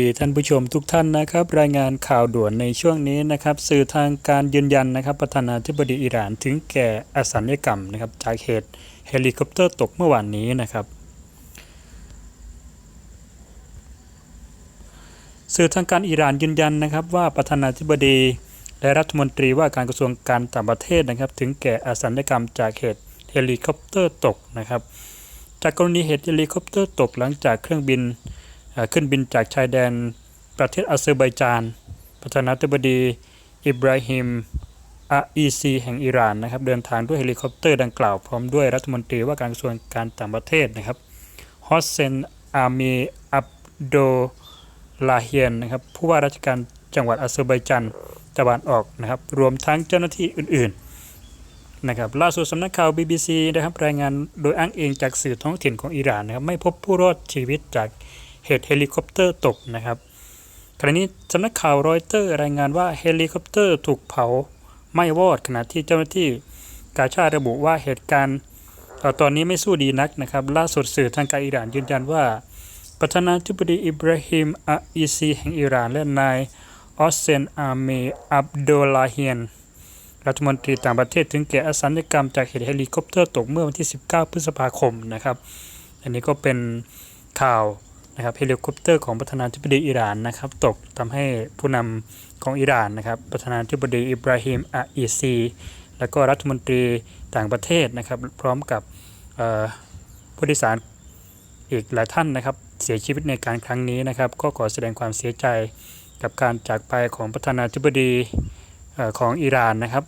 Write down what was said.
ดีท่านผู้ชมทุกท่านนะครับ รายงานข่าวด่วนในช่วงนี้นะครับ สื่อทางการยืนยันนะครับ ประธานาธิบดีอิหร่านถึงแก่อสัญญกรรมนะครับจากเหตุเฮลิคอปเตอร์ตกเมื่อวานนี้นะครับ สื่อทางการอิหร่านยืนยันนะครับ ว่าประธานาธิบดีและรัฐมนตรีว่าการกระทรวงการต่างประเทศนะครับ ถึงแก่อสัญญกรรมจากเหตุเฮลิคอปเตอร์ตกนะครับ จากกรณีเหตุเฮลิคอปเตอร์ตกหลังจากเครื่องบิน ขึ้นบินจากชายแดนประเทศอาเซอร์ไบจาน ประธานาธิบดีอิบราฮิมอาอีซีแห่งอิหร่านนะครับเดินทางด้วยเฮลิคอปเตอร์ดังกล่าวพร้อมด้วยรัฐมนตรีว่าการกระทรวงการต่างประเทศนะครับฮอสเซนอามีอับโดลาเฮียนนะครับผู้ว่าราชการจังหวัดอาเซอร์ไบจานตะวันออกนะครับรวมทั้งเจ้าหน้าที่อื่นๆนะครับล่าสุดสำนักข่าว BBC นะครับรายงานโดยอ้างอิงจากสื่อท้องถิ่นของอิหร่านนะครับไม่พบผู้รอดชีวิตจาก เหตุเฮลิคอปเตอร์ตกนะครับขณะนี้สำนักข่าวรอยเตอร์รายงานว่าเฮลิคอปเตอร์ถูกเผาไหม้วอดขณะที่เจ้าหน้าที่กาชาดระบุว่าเหตุการณ์ตอนนี้ไม่สู้ดีนักนะครับ ล่าสุดสื่อทางการอิหร่านยืนยันว่า ประธานาธิบดีอิบราฮิมอาอีซีแห่งอิหร่านและนายออสเซนอาเมอับโดลาเฮียนรัฐมนตรีต่างประเทศถึงแก่อสัญกรรมจากเหตุเฮลิคอปเตอร์ตกเมื่อวันที่ 19 พฤษภาคมนะครับ อันนี้ก็เป็นข่าว นะครับเฮลิคอปเตอร์ของประธานาธิบดีอิหร่านนะครับตกทำให้ผู้นำของอิหร่านนะครับประธานาธิบดีอิบราฮิมอาอีซี แล้วก็รัฐมนตรีต่างประเทศนะครับ พร้อมกับผู้โดยสารอีกหลายท่านนะครับ เสียชีวิตในการครั้งนี้นะครับ ก็ขอแสดงความเสียใจกับการจากไปของประธานาธิบดีของอิหร่านนะครับ